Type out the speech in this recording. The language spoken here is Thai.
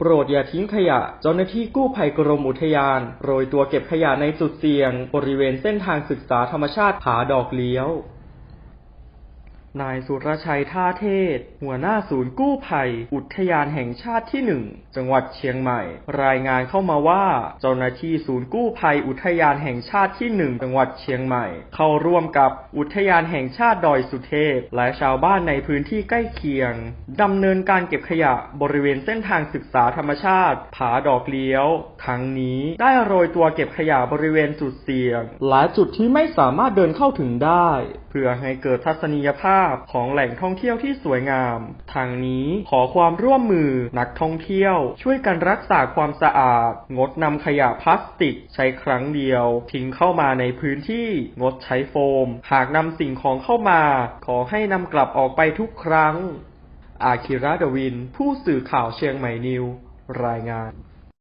โปรดอย่าทิ้งขยะ เจ้าหน้าที่กู้ภัยกรมอุทยาน โรยตัวเก็บขยะในจุดเสี่ยง บริเวณเส้นทางศึกษาธรรมชาติผาดอกเลี้ยว นายสุรชัยท่าเทศ หัวหน้าศูนย์กู้ภัย อุทยานแห่งชาติที่หนึ่งจังหวัดเชียงใหม่ รายงานเข้ามาว่า เจ้าหน้าที่ศูนย์กู้ภัย อุทยานแห่งชาติที่หนึ่งจังหวัดเชียงใหม่ เข้าร่วมกับอุทยานแห่งชาติดอยสุเทพ และชาวบ้านในพื้นที่ใกล้เคียงดำเนินการเก็บขยะบริเวณเส้นทางศึกษาธรรมชาติ ผาดอกเลี้ยวทั้งนี้ได้โรยตัวเก็บขยะบริเวณจุดเสี่ยง และจุดที่ไม่สามารถเดินเข้าถึงได้เพื่อให้เกิดทัศนียภาพของแหล่งท่องเที่ยวที่สวยงาม ทางนี้ขอความร่วมมือนักท่องเที่ยว ช่วยกันรักษาความสะอาด งดนำขยะพลาสติกใช้ครั้งเดียว ทิ้งเข้ามาในพื้นที่ งดใช้โฟม หากนำสิ่งของเข้ามา ขอให้นำกลับออกไปทุกครั้ง อาคิระดวิน ผู้สื่อข่าวเชียงใหม่นิว รายงาน